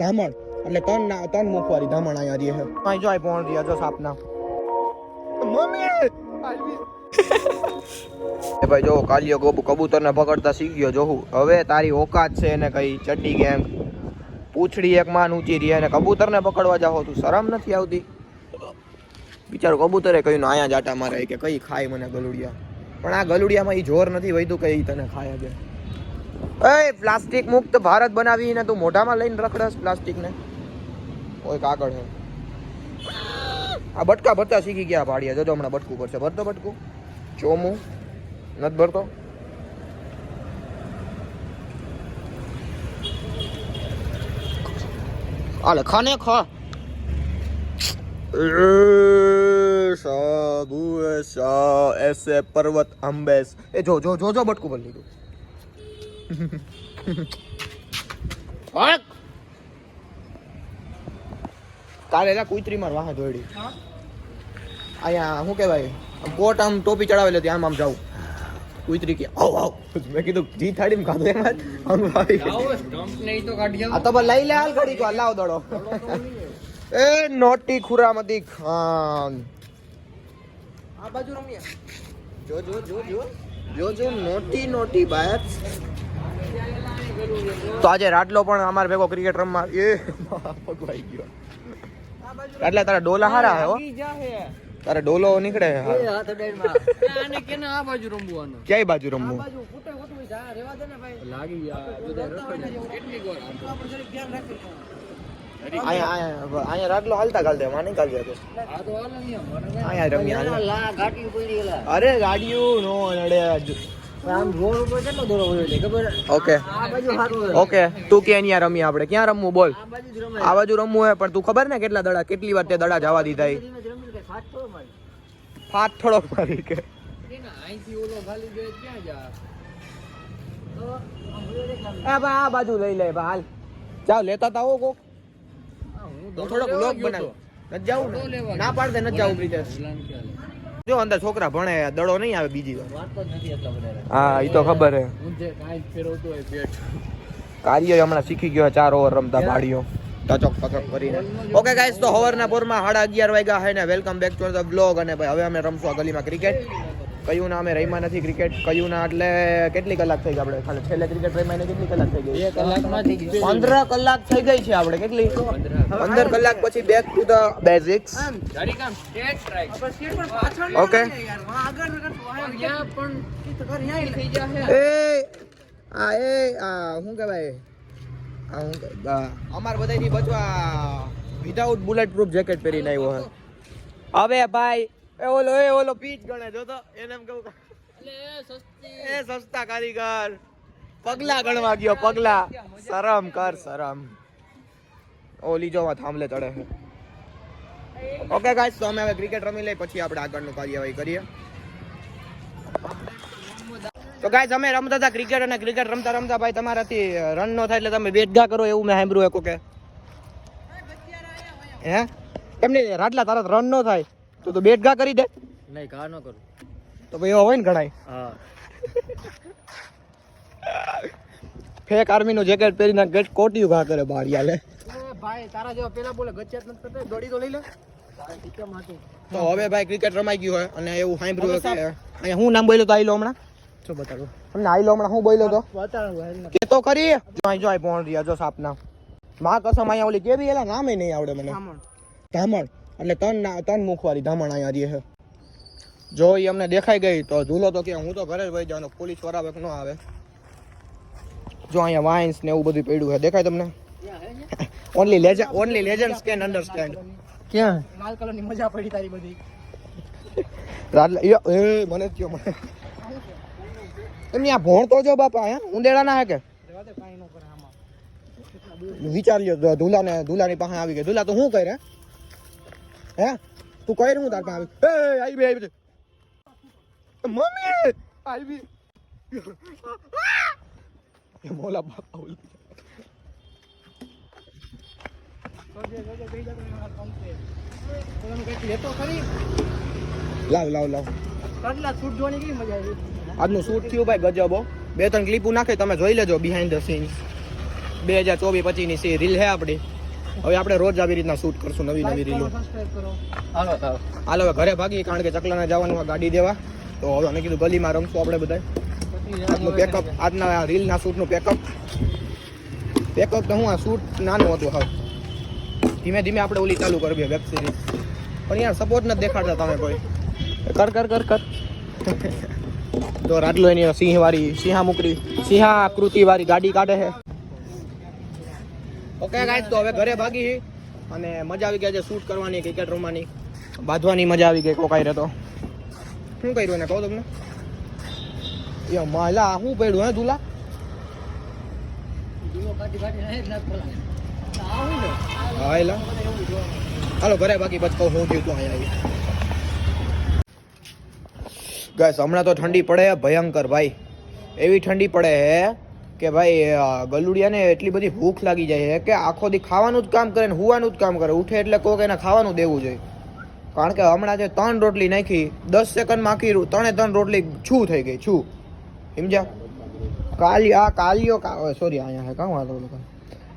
ધામણ. એટલે ત્રણ ના ત્રણ મુખવારી ધામણ અહીંયા રહી છે. અહીં જો અહીં પહોંચ રહ્યા જો સાપના. મમ્મી! એ ભાઈ જો કાલિયો ગોબુ કબૂતરને પકડતા શીખી ગયો. જોહું હવે તારી ઓકાત છે એને કઈ ચડ્ડી ગેંગ પૂંછડી એક માન ઊંચી રહી અને કબૂતરને પકડવા જાઓ તું. શરમ નથી આવતી? બિચારો કબૂતરે કહ્યું આયા અહીંયા જાટા મારે. કે કઈ ખાય મને ગલુડિયા? પણ આ ગલુડિયામાં એ જોર નથી વૈતું કે ઈ તને ખાય કે એ પ્લાસ્ટિક મુક્ત ભારત બનાવીને તું મોઢામાં લઈને રખડસ પ્લાસ્ટિકને. ઓય કાગળ હે. આ બટકા ભરતા શીખી ગયા ભાડિયા. જો હમણાં બટકું ભરશે. ભરતો બટકું? ચોમું? નથી ભરતો? આલે, ખાને ખા. સાબુ સા એસે પર્વત અંબેસ એ જો જો જો જો બટકું ભરી લીધું! કાલે લા કુતરી માર વાહ દોડી અહીંયા શું કહેવાય? આમ કોટ આમ ટોપી ચડાવેલી હતી આમ આમ જાઉં. કુતરી કે આવ આવ. મેં કીધું જી થાળીમાં ખાધું એમાં સ્ટમ્પ નહીં તો કાઢી આ તો બસ લઈ લે હાલ ઘડી કો લાવ દડો. એ નોટી ખુરામતી ખાન આ બાજુ રમ્યા જો જો જો જો. જો જો નોટી નોટી બાયત તો આજે રાટલો પણ અમારે ભેગો ક્રિકેટ રમવા એ પગવાઈ ગયો. એટલે તારા ડોલા હારા હે હો? તારા ડોલો નીકળે હે હાથ અડાડમાં આને કેને આ બાજુ રમવાનું. ક્યાંય બાજુ રમવું? બાજુ ફૂટે ફૂટું જા રેવા દે ને ભાઈ. લાગી કેટલી ગોળ. આપણે જરીક ધ્યાન રાખી અહીંયા રાટલો હાલતા ગાલ દે માં નહીં દે આ તો હાલ નહીં અમારે. અહીંયા રમ્યા અરે ગાડીઓ નો નડે આમ રોડ ઉપર કેટલો દોરો હોય છે? ખબર? ઓકે. આ બાજુ સારું હોય. ઓકે તું કે અહીંયા રમીએ આપણે. ક્યાં રમવું બોલ? આ બાજુ જ રમાય. આ બાજુ રમવું હોય પણ તું ખબર ને કેટલા દડા કેટલી વાર તે દડા જવા દીધા રમી ફાટ થોડો મારી? કે. આ ભાઈ આ બાજુ લઈ લે ભાઈ હાલ. જાવ લેતા તા આવો કોક. આ હું થોડોક લોક બનાવ. નથી જાવું ના? પાડ દે નથી જાવું પ્રીતેશ જો અંદર છોકરા ભણે દડો નહીં આવે બીજી વાર. હા એ તો ખબર હે. કાર્ય હમણાં શીખી ગયો ચાર ઓવર રમતા ભાડીઓ. ટચક ટચક કરીને. ઓકે ગાઈસ તો હવરના પોરમાં સાડા અગિયાર વાગ્યા હે ને welcome back to the vlog અને ભાઈ હવે અમે રમશું આ ગલીમાં ક્રિકેટ કયું ના અમે રમ્યા નથી ક્રિકેટ કયું ના એટલે કેટલી કલાક થઈ ગઈ આપણે? ખાલી છેલ્લે ક્રિકેટ રમ્યા કેટલી કલાક થઈ ગઈ? કલાક કલાકમાં થઈ ગઈ. પંદર કલાક થઈ ગઈ છે આપણે કેટલી? પંદર કલાક પછી back to the basics okay એ આ એ આ શું કહેવાય? આ શું અમાર બધાયથી બચવા વિધાઉટ બુલેટ પ્રૂફ જેકેટ પહેરીને આવ્યો હે હવે ભાઈ એ ઓલો એ ઓલો પીચ ગણે જો તો એને એમ કહું એ સસ્તા. કારીગર. પગલા ગણવા ગયો પગલા. શરમ કર શરમ. ઓલી જોવા થાંભલે ચડે ઓકે ગાઈસ તો અમે હવે ક્રિકેટ રમી લઈ પછી આપણે આગળનું કાર્યવાહી કરીએ. તો ગાઈસ અમે રમતા હતા ક્રિકેટ અને ક્રિકેટ રમતા રમતા ભાઈ તમારાથી રન નો થાય એટલે તમે બેટગા કરો એવું મેં સાંભળ્યું એક કે. હે? એમ નહીં રાટલા તારા રન નો થાય. તો તું બેટગા કરી દે. નહીં ઘા ન કરું. તો ભાઈ હોય ને ગણાય હા. ફેક આર્મી નું જેકેટ પહેરીને ગેટ કોટિયું ઘા કરે બહાર યાલે ભાઈ તારા જેવા પેલા બોલે ગચ્ચિયાત નથી કરતો દોડી તો લઈ લે. તો હવે ભાઈ ક્રિકેટ રમાઈ ગયું હોય અને એવું સાંભળ્યું હોય કે અહીંયા હું નામ બોલ્યો તો આઈલો હમણાં? જો બતાડો તમને આઈલો હમણાં હું બોલ્યો તો? બતાડો કે તો કરી જો અહીં જો અહીં પહોંચ રહ્યા જો સાપના. માં કસમ અહીંયા ઓલી કેવી એલા નામે નહીં આવડે મને. ધામણ એટલે ત્રણ ત્રણ મુખવાળી ધામણ અહીંયા રહી છે. જો એ અમને દેખાઈ ગઈ તો ઝૂલો તો કે હું તો ઘરે જ વહી જવાનો પોલીસ વરાવે ન આવે. જો અહીંયા વાઇન્સ ને એવું બધું પડ્યું છે. દેખાય તમને? Only legend only legends can understand ક્યાં? લાલ કલરની મજા પડી તારી બધી. રાતલે એ મને કયો મને. એમની આ ભોણ તો જો બાપા હે? ઉંદેડા ના હે કે? વિચાર લ્યો ધુલા ને ધુલાની પાસે આવી ગઈ. ધૂલા તો શું કરે? હે? તું કઈ હું તાર પાસે એ આવી બે આવી. મમ્મી! આવી એ, મોલા બાપા ઓલી. લાવ લાવ લાવ. આજનું શૂટ થયું ભાઈ ગજબો બે ત્રણ ક્લિપો નાખે, તમે જોઈ લેજો બિહાઇન્ડ ધ સીન્સ બે હજાર ચોવીસ પચીસની સી રીલ છે આપણી. હવે આપણે રોજ આવી રીતના શૂટ કરશું નવી નવી રીલો હાલો હવે. ઘરે ભાગી કારણ કે ચકલાને જવાનું ગાડી દેવા. તો હવે અમે કીધું ગલીમાં રમશું આપણે બધા આજનું પેકઅપ આજના રીલના શૂટનું પેકઅપ પેકઅપ તો હું આ શૂટ નાનું હતું હા ધીમે ધીમે આપણે ઓલી ચાલુ કરવી વેબ સિરીઝ પણ યાર સપોર્ટ નથી દેખાડતા તમે કોઈ. કર કર કર કર. તો રાટલો એની સિંહ વાળી સિંહા મુકરી સિંહા આકૃતિ વાળી ગાડી કાઢે છે. ઓકે ગાઈસ તો હવે ઘરે ભાગી હી અને મજા આવી ગઈ છે શૂટ કરવાની ક્રિકેટ રમવાની. બાંધવાની મજા આવી ગઈ કોકાઈ રહેતો. શું કર્યું એને? કહો તમને. એ માલા શું પડ્યું હે દુલા. આવું હા એલા હાલો ઘરે બાકી પછી કહું હું થયું તું અહીંયા ગાઈસ હમણાં તો ઠંડી પડે ભયંકર ભાઈ. એવી ઠંડી પડે છે કે ભાઈ ગલુડિયાને એટલી બધી ભૂખ લાગી જાય છે કે આખો દી ખાવાનું જ કામ કરે ને હુવાનું જ કામ કરે. ઉઠે એટલે કોક એને ખાવાનું દેવું જોઈએ. કારણ કે હમણાં જે ત્રણ રોટલી નાખી, દસ સેકન્ડમાં આખી ત્રણે ત્રણ રોટલી છું થઈ ગઈ, છું. સમજ્યા? કાલી, આ કાલિયો સોરી અહીંયા કાં વાંધો લોકો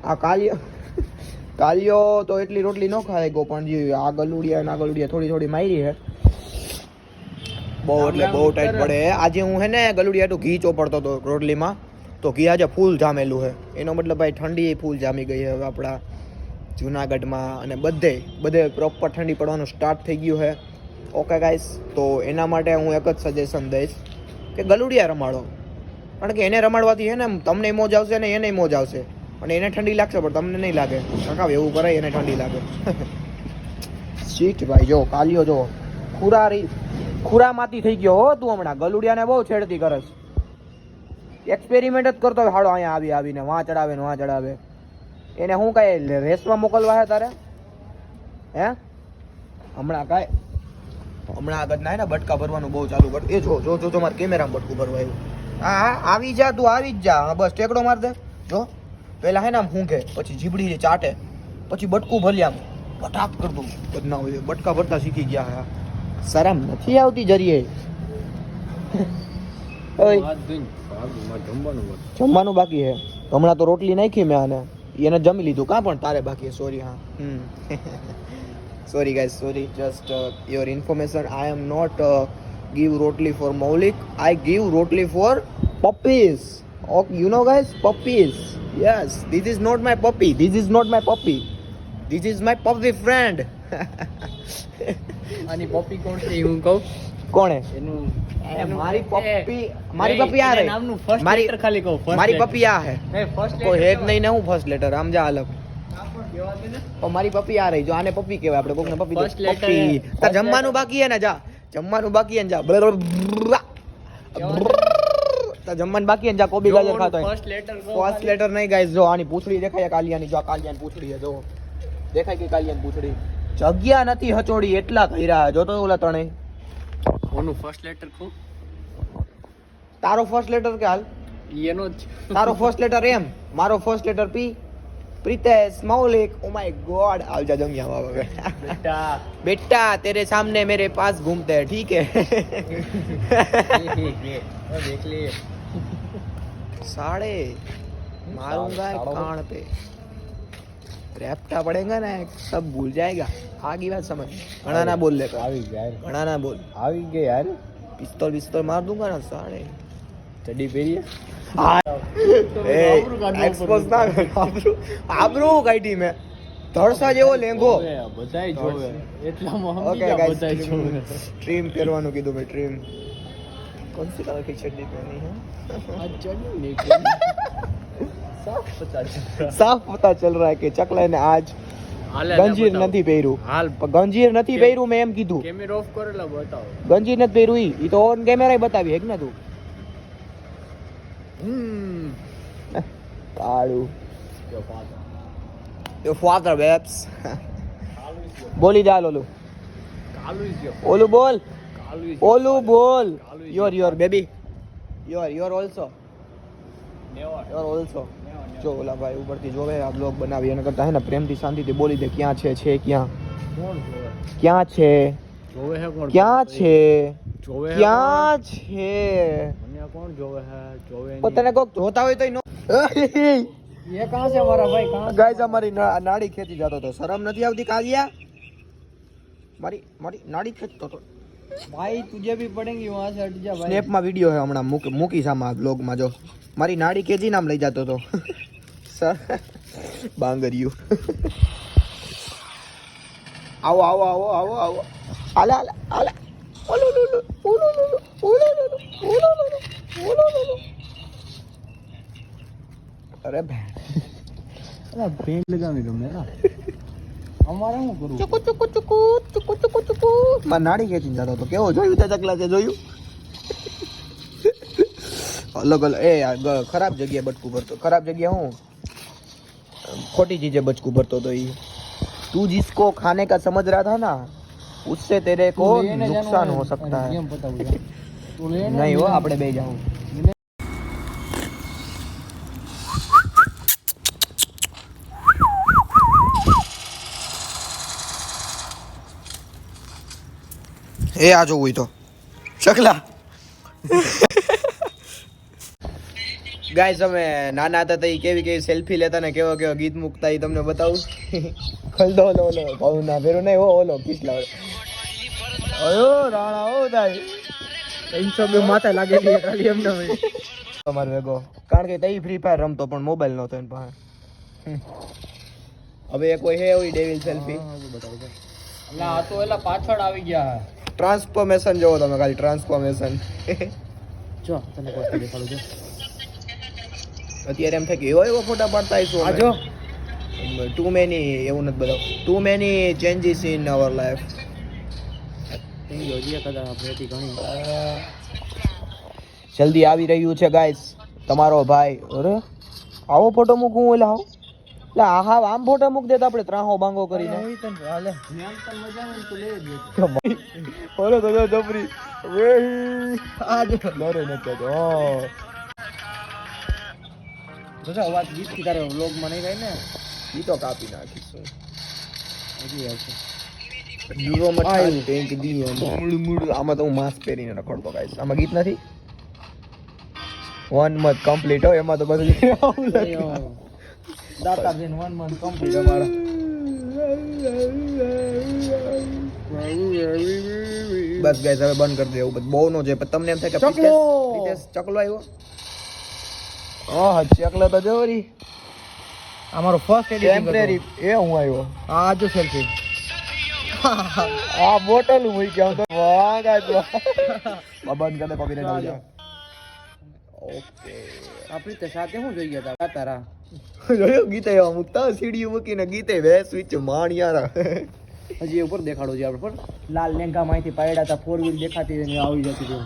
આ કાલિયો કાલિયો તો એટલી રોટલી ન ખાય ગો પણ જે આ ગલુડિયા ના ગલુડિયા થોડી થોડી મારી છે. બહુ એટલે બહુ ટાઈટ પડે. આજે હું હે ને ગલુડિયા ઘી ચોપડતો હતો રોટલીમાં. તો ઘી આજે ફૂલ જામેલું છે એનો મતલબ ભાઈ ઠંડી ફૂલ જામી ગઈ હવે આપણા જુનાગઢમાં. અને બધે બધે પ્રોપર ઠંડી પડવાનું સ્ટાર્ટ થઈ ગયું છે ઓકે ગાઈસ તો એના માટે હું એક જ સજેશન દઈશ કે ગલુડિયા રમાડો. કારણ કે એને રમાડવાથી છે ને તમને મોજ આવશે ને એને મોજ આવશે. અને એને ઠંડી લાગશે, પણ તમને નહીં લાગે. કાકા એવું કરાય, એને ઠંડી લાગે. શીટ ભાઈ, જો, કાલિયો, જો. ખુરારી, ખુરામાંથી થઈ ગયો હો તું હમણાં. ગલુડિયાને બહુ છેડતી કરસ. એક્સપેરિમેન્ટ જ કરતો હોય. હાડો અહીંયા આવી, આવીને વાં ચડાવે ને વાં ચડાવે. એને શું કાંઈ રેસમાં મોકલવા હે તારે? હે? હમણાં કાંઈ? હમણાં આગળ ના ને, બટકા ભરવાનું બહુ ચાલુ કર. એ જો જો જો મારે કેમેરામાં બટકું ભરવા આવ્યું. હા હા, આવી જા તું, આવી જ જા. બસ, ટેકડો માર દે. જો પહેલાં હે ને આમ હુંઘે પછી જીબડી ચાટે, પછી બટકું ભરી આમ બટાક કર દઉં. બદના હોય બટકા ભરતા શીખી ગયા હા. શરમ નથી આવતી જરીએ જમવાનું બાકી છે. હમણાં તો રોટલી નાખી મેં આને. એને જમી લીધું. કાં પણ તારે બાકી સોરી હા. Sorry guys sorry just your information I am not give rotli for Maulik I give rotli for puppies okay you know guys puppies yes this is not my puppy this is not my puppy this is my puppy friend આની puppy કોણ છે હું કહું? કોણે? મારી પપ્પી મારી પપ્પી આ રહી મારી ખાલી કહું મારી પપ્પી આ હે. કોઈ હેડ નહીં ને હું ફર્સ્ટ લેટર આમ જા અલગ. મારી પપ્પી આ રહી જો આને પપ્પી કહેવાય આપણે કોકને પપ્પી તો પપ્પી. તાર જમવાનું બાકી હે ને જા. જમવાનું બાકી હે ને જા. તાર જમવાનું બાકી હે ને જા. કોબી ગાજર ખાતો હોય. First ફર્સ્ટ લેટર નહીં ગાઈસ જો આની પૂછડી દેખાય કાલિયાની જો આ કાલિયાની પૂછડી હે જો. દેખાય કે કાલિયાની પૂછડી. જગ્યા નથી હચોડી એટલા કર્યા જો તો ઓલા ત્રણેય. ઓનું first letter કહું? તારો ફર્સ્ટ લેટર કે હાલ ઈ એનો જ તારો ફર્સ્ટ લેટર એમ મારો first letter P Pritesh Maulik oh my God આવજા જમ્યા હવે બેટા बेटा तेरे सामने मेरे पास घूमते हैं ठीक है ઓ દેખ લે साढ़े मारूंगा एक साड़ों? कान पे રેપટા પડેગા ને સબ ભૂલ જાયગા. આગે વાત સમજ. ઘણા ના બોલ લેતો આવી ગયા ઘણા ના બોલ. આવી ગયા યાર. પિસ્તોલ પિસ્તોલ માર દઉંગા ના સાડે ચડી પહેરીએ. એક્સપોઝ ના આબરૂ. આબરૂ કાઢી મેં. ધડસા જેવો લેંગો બધાય જોવે. એટલામાં ઓકે ગાઈસ ટ્રીમ પહેરવાનું કીધું મેં ટ્રીમ કોણ સી કલર કી ચડ્ડી પહેરી હે? આ ચડ્ડી સાફ પતા ચલ રહા કે ચકલા ને આજ ગંજીર નથી પહેર્યું હાલ ગંજીર નથી પહેર્યું મેં એમ કીધું કેમેરા ઓફ કરેલા બતાવો ગંજીર નથી પહેર્યું ઈ તો ઓન કેમેરા બતાવી હેક ને તું હમ કાળું જો ફાધર your- બોલી જા ઓલું ઓલું બોલ ઓલું બોલ your your baby your your also your also. જો ઓલા ભાઈ ઉપરથી જોવે આ બ્લોગ બનાવી એના કરતા હે ને પ્રેમથી શાંતિથી બોલી દે ક્યાં છે છે ક્યાં કોણ જોવે? ક્યાં છે જોવે હે કોણ? ક્યાં છે જોવે હે ક્યાં છે કોણ? મને આ કોણ જોવે હે જોવે પણ તને કોક જોતા હોય તો નો ये कहाँ से हमारा भाई कहाँ ગાઈસ અમારી ના- નાડી ખેંચી જતો તો શરમ નથી આવતી કાલિયા મારી મારી નાડી ખેંચતો તો भाई तुझे भी पड़ेंगी वहाँ से हट जा भाई સ્નેપમાં વિડીયો છે હમણાં મૂક મૂકી સામા બ્લોગમાં જો મારી નાડી ખેંચી નામ લઈ જતો તો सा। बांगरियो आओ आओ आओ आओ आओ आला आला आला। ओलो लो लो ओलो लो लो ओलो लो लो ओलो लो लो ओलो लो लो अरे भैंस अरे बेल लगा नहीं तुमने हमारा मुँह करो चुकु चुकु चुकु चुकु चुकु चुकु। मनाड़ी के चिंता तो, तो क्या हो जोयु चचकला से जोयु अलग अलग। ए यार खराब जगह बटकू पर तो। खराब जगह हूँ। खोटी चीजें बचकू भरतो तो ये तू जिसको खाने का समझ रहा था ना उससे तेरे को नुकसान हो सकता है કેમ પતાવું યાર તું લે ને नहीं हो આપણે બે જાઉં એ આ જોવું હોય તો શકલા ગાઈસ અમે નાના હતા તો કેવી કેવી સેલ્ફી લેતા ને કેવો કેવો ગીત મૂકતા એ તમને બતાવું. ખલદો ઓલો ઓલો. ભાવ ના ફેરું નહીં હો ઓલો કિસલા અયો રાણા ઓ દાઈ ત્રણસો બે માથે લાગેલી ખાલી એમને તમારે ભેગો. કારણ કે તઈ ફ્રી ફાયર રમતો પણ મોબાઈલ નહોતો એની પાસે. હવે એ કોઈ હે એવી ડેવિલ સેલ્ફી અલા આ તો એલા પાછળ આવી ગયા. ટ્રાન્સફોર્મેશન જોવો તમે ખાલી ટ્રાન્સફોર્મેશન જો તને કોઈ દેખાડું જો અત્યારે એમ થાય કે એવો એવા ફોટા પાડતા આવીશું આ જો ટુ મેની એવું નથી બધા. Too many changes in our life જલ્દી આવી રહ્યું છે ગાઈસ તમારો ભાઈ અરે આવો ફોટો મૂકું ઓલા આવો? એટલે આ હા આમ ફોટો મૂક દેતા આપણે ત્રાહો બાંગો કરીને. ઓરે મજા તો ઓલો તો જબરી. વેહી. આ જો. ડરે ન કહેતો હો જો અવાજ ગીતથી તારે વ્લોગમાં નહીં થાય ને. ગીતો તો કાપી નાખીશું હજી આવશે. આમાં તો હું માસ્ક પહેરીને રખડતો ગાઈસ આમાં ગીત નથી? વન મંથ કમ્પ્લીટ હોય એમાં તો બધું દાતા બેન વન મંથ કમ્પ્લીટ અમારા. બસ ગાઈસ હવે બંધ કરી દે એવું બધું. બહુ નો છે પણ તમને એમ થાય કે ચકલો આવ્યો? હા ચકલો તો જોરી અમારો ફર્સ્ટ ટેમ્પરેરી એ હું આવ્યો. આ જો સેલ્ફી આ બોટલ હું કે તો વાગા જો બબન કને આવી જાય ઓકે. આપણી તે સાથે શું ગયા હતા તારા? જોયો ગીતે મૂકતા સીડીઓ મૂકીને ગીતે વે સ્વિચ માણિયારા. હજી ઉપર દેખાડો છે આપણે પણ લાલ લેંગા માંથી પાડ્યા હતા ફોર વ્હીલ દેખાતી આવી જતી હતી